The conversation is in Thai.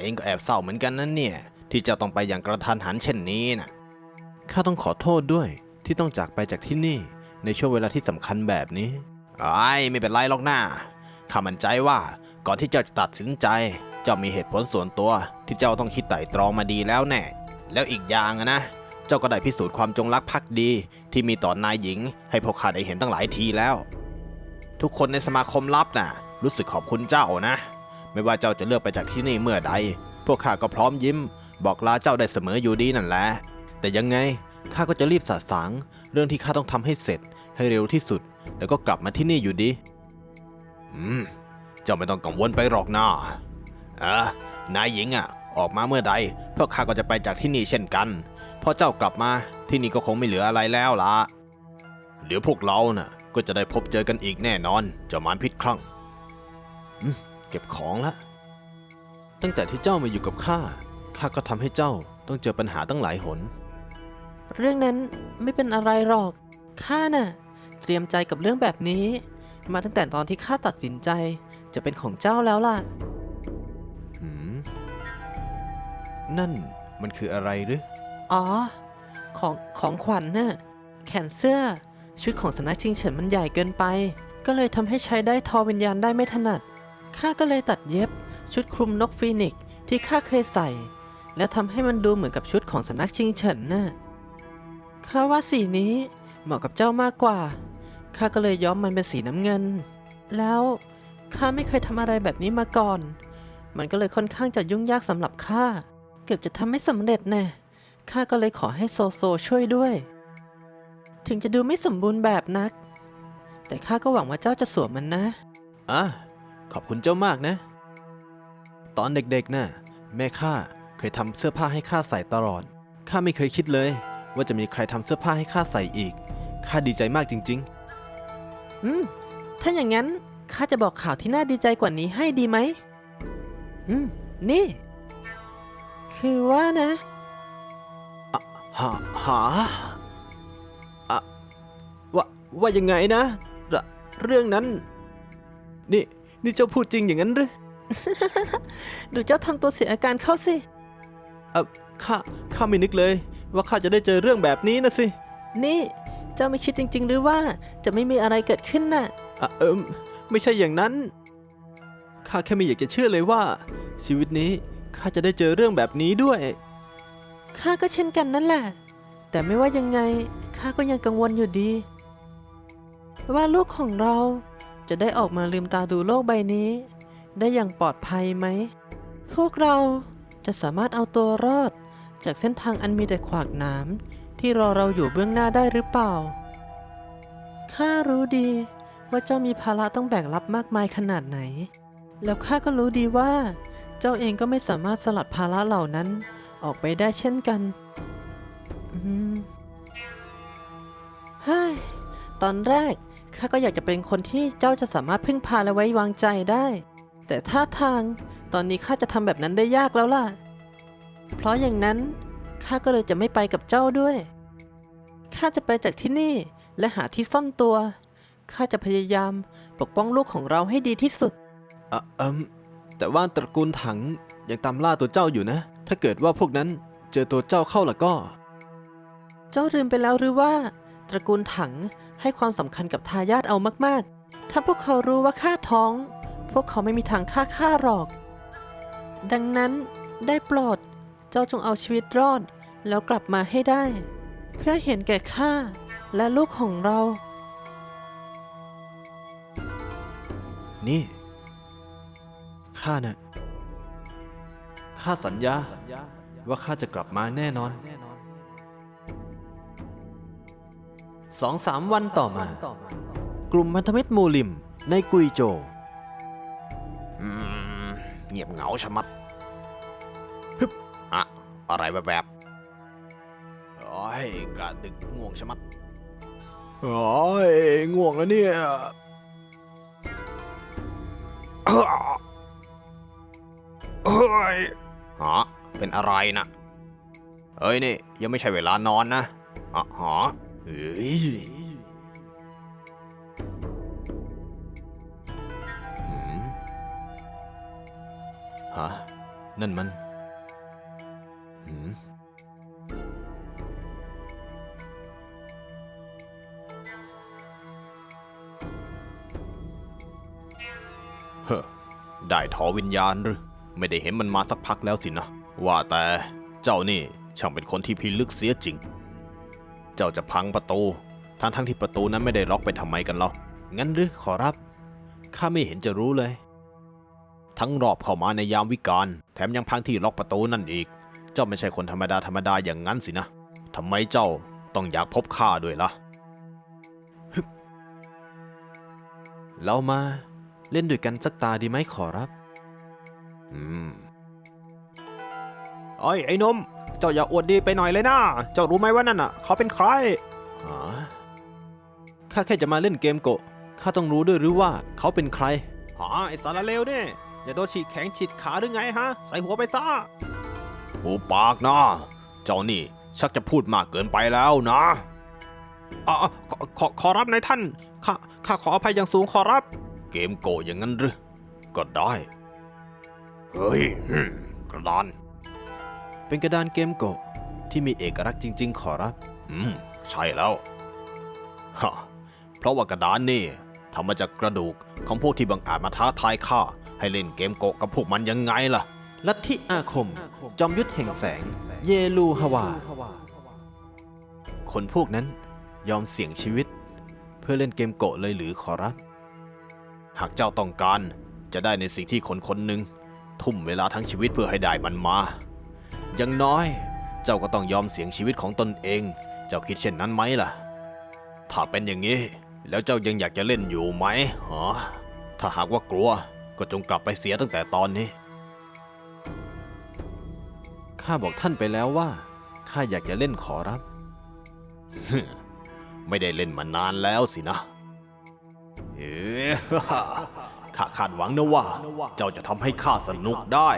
เองก็แอบเศร้าเหมือนกันนั่นเนี่ย ที่เจ้าต้องไปอย่างกระทันหันเช่นนี้นะข้าต้องขอโทษด้วยที่ต้องจากไปจากที่นี่ในช่วงเวลาที่สำคัญแบบนี้ไอ้ยไม่เป็นไรหรอกนะข้ามั่นใจว่าก่อนที่เจ้าจะตัดสินใจ เจ้ามีเหตุผลส่วนตัว ที่เจ้าต้องคิดไตร่ตรองมาดีแล้วแน่ แล้วอีกอย่างอะนะ เจ้าก็ได้พิสูจน์ความจงรักภักดี ที่มีต่อนายหญิง ให้พวกข้าได้เห็นตั้งหลายทีแล้ว ทุกคนในสมาคมลับน่ะ รู้สึกขอบคุณเจ้านะ ไม่ว่าเจ้าจะเลือกไปจากที่นี่เมื่อใด พวกข้าก็พร้อมยิ้ม บอกลาเจ้าได้เสมออยู่ดีนั่นแหละ แต่ยังไงข้าก็จะรีบสะสางเรื่องที่ข้าต้องทำให้เสร็จให้เร็วที่สุด แล้วก็กลับมาที่นี่อยู่ดี อืม เจ้าไม่ต้องกังวลไปหรอกนะเออนายหญิงอะ ออกมาเมื่อใดพวกข้าก็จะไปจากที่นี่เช่นกันพอเจ้ากลับมาที่นี่ก็คงไม่เหลืออะไรแล้วล่ะเดี๋ยวพวกเราน่ะ ก็จะได้พบเจอกันอีกแน่นอนเจ้ามารพิษคลั่ง ก็บของละ ตั้งแต่ที่เจ้ามาอยู่กับข้า ข้าก็ทำให้เจ้าต้องเจอปัญหาตั้งหลายหน เรื่องนั้นไม่เป็นอะไรหรอก ข้าน่ะ เตรียมใจกับเรื่องแบบนี้ มาตั้งแต่ตอนที่ข้าตัดสินใจจะเป็นของเจ้าแล้วล่ะ หืม นั่นมันคืออะไรหรือ อ๋อ ของของขวัญน่ะ แขนเสื้อ ชุดของสำนักชิงเฉินมันใหญ่เกินไป ก็เลยทำให้ใช้ได้ทอวิญญาณได้ไม่ถนัด ข้าก็เลยตัดเย็บชุดคลุมนกฟีนิกซ์ที่ข้าเคยใส่ แล้วทำให้มันดูเหมือนกับชุดของสำนักชิงเฉินน่ะข้าว่าสีนี้เหมาะกับเจ้ามากกว่าข้าก็เลยย้อมมันเป็นสีน้ำเงิน แล้วข้าไม่เคยทำอะไรแบบนี้มาก่อน มันก็เลยค่อนข้างจะยุ่งยากสำหรับข้าเกือบจะทำไม่สำเร็จแน่ข้าก็เลยขอให้โซโซช่วยด้วย ถึงจะดูไม่สมบูรณ์แบบนัก แต่ข้าก็หวังว่าเจ้าจะสวมมันนะอะ ขอบคุณเจ้ามากนะ ตอนเด็กๆน่ะแม่ข้าเคยทำเสื้อผ้าให้ข้าใส่ตลอด ข้าไม่เคยคิดเลย ว่าจะมีใครทำเสื้อผ้าให้ข้าใส่อีก ข้าดีใจมากจริงอืม ถ้าอย่างนั้นข้าจะบอกข่าวที่น่าดีใจกว่านี้ให้ดีไหม อืม นี่ คือว่านะๆหาหาอะว่า ว่ายังไงนะ เรเรื่องนั้น นี่ นี่เจ้าพูดจริงอย่างนั้นหรือ ดูเจ้าทำตัวเสียอาการเข้าสิ เออข้า ข้าไม่นึกเลย ว่าข้าจะได้เจอเรื่องแบบนี้นะสิ นี่ เจ้าไม่คิดจริง ๆ หรือว่าจะไม่มีอะไรเกิดขึ้นน่ะอะเอิมไม่ใช่อย่างนั้น ข้าแค่ไม่อยากจะเชื่อเลยว่า ชีวิตนี้ข้าจะได้เจอเรื่องแบบนี้ด้วย ข้าก็เช่นกันนั่นแหละ แต่ไม่ว่ายังไงข้าก็ยังกังวลอยู่ดี ว่าลูกของเรา จะได้ออกมาลืมตาดูโลกใบนี้ ได้อย่างปลอดภัยไหม พวกเราจะสามารถเอาตัวรอด จากเส้นทางอันมีแต่ขวากหนามที่รอเราอยู่เบื้องหน้าได้หรือเปล่า ข้ารู้ดีว่าเจ้ามีภาระต้องแบกรับมากมายขนาดไหน แล้วข้าก็รู้ดีว่า เจ้าเองก็ไม่สามารถสลัดภาระเหล่านั้นออกไปได้เช่นกันเฮ้ยตอนแรก ข้าก็อยากจะเป็นคนที่เจ้าจะสามารถพึ่งพาและไว้วางใจได้ แต่ท่าทางตอนนี้ข้าจะทำแบบนั้นได้ยากแล้วล่ะ เพราะอย่างนั้นข้าก็เลยจะไม่ไปกับเจ้าด้วยข้าจะไปจากที่นี่และหาที่ซ่อนตัวข้าจะพยายามปกป้องลูกของเราให้ดีที่สุดอะเอิมแต่ว่าตระกูลถังยังตามล่าตัวเจ้าอยู่นะ ถ้าเกิดว่าพวกนั้นเจอตัวเจ้าเข้าล่ะก็ เจ้าลืมไปแล้วหรือว่า ตระกูลถังให้ความสำคัญกับทายาทเอามาก ๆ ถ้าพวกเขารู้ว่าข้าท้อง พวกเขาไม่มีทางฆ่าข้าหรอก ดังนั้นได้โปรดเจ้าจงเอาชีวิตรอดแล้วกลับมาให้ได้ เพื่อเห็นแก่ข้าและลูกของเรา นี่ ข้าน่ะ ข้าสัญญาว่าข้าจะกลับมาแน่นอน สองสามวันต่อมา กลุ่มพันธมิตรมูลิมในกุยโจวอืมเงียบเหงาชะมัดฮึบอะอะไรแบบแบบๆโอ้ยกระดึกง่วงชะมัดโอ้ยง่วงแล้วเนี่ยเฮ้ยฮะเป็นอะไรนะเอ้ยนี่ยังไม่ใช่เวลานอนนะอะฮะ เฮ้ยฮะนั่นมันหืมเฮ้อได้ทอวิญญาณหรือ ไม่ได้เห็นมันมาสักพักแล้วสินะ ว่าแต่เจ้านี่ช่างเป็นคนที่พิลึกเสียจริง เจ้าจะพังประตูทั้งทั้งๆที่ประตูนั้นไม่ได้ล็อกไปทำไมกันเล่างั้นหรือขอรับ ข้าไม่เห็นจะรู้เลย ทั้งรอบเข้ามาในยามวิกาลแถมยังพังที่ล็อกประตูนั่นอีก เจ้าไม่ใช่คนธรรมดาธรรมดาอย่างนั้นสินะทำไมเจ้าต้องอยากพบข้าด้วยล่ะเรามาเล่นด้วยกันสักตาดีไหมขอรับ อืม อ้ยไอ้นม เจ้าอย่าอวดดีไปหน่อยเลยนะ เจ้ารู้ไหมว่านั่นอะ เขาเป็นใครหาข้าแค่จะมาเล่นเกมโกะ ข้าต้องรู้ด้วยหรือว่าเขาเป็นใครหาไอ้สารเลวเนี่ยอย่าโดนฉีดแข็งฉีดขาหรือไงฮะ ใส่หัวไปซะหูปากนะ เจ้านี่ชักจะพูดมากเกินไปแล้วนะอ๋อขอขอขอรับนายท่าน ข้าข้าขออภัยอย่างสูงขอรับ เกมโกะอย่างนั้นหรือ ก็ได้ เฮ้ยอืมกระดาน เป็นกระดานเกมโกะที่มีเอกลักษณ์จริง ๆ ขอรับ อืม ใช่แล้วฮะเพราะว่ากระดานนี่ทำมาจากกระดูกของพวกที่บังอาจมาท้าทายข้าให้เล่นเกมโกะกับพวกมันยังไงล่ะ ลัทธิอาคม จอมยุทธแห่งแสง เยลูฮวา คนพวกนั้นยอมเสี่ยงชีวิต เพื่อเล่นเกมโกะเลยหรือขอรับ หากเจ้าต้องการจะได้ในสิ่งที่คนคนหนึ่งทุ่มเวลาทั้งชีวิตเพื่อให้ได้มันมา อย่างน้อย เจ้าก็ต้องยอมเสี่ยงชีวิตของตนเอง เจ้าคิดเช่นนั้นไหมล่ะ ถ้าเป็นอย่างนี้ แล้วเจ้ายังอยากจะเล่นอยู่ไหมฮะถ้าหากว่ากลัวก็จงกลับไปเสียตั้งแต่ตอนนี้ข้าบอกท่านไปแล้วว่าข้าอยากจะเล่นขอรับ ไม่ได้เล่นมานานแล้วสินะ เอ๊ข้าคาดหวังนะว่า เจ้าจะทำให้ข้าสนุกได้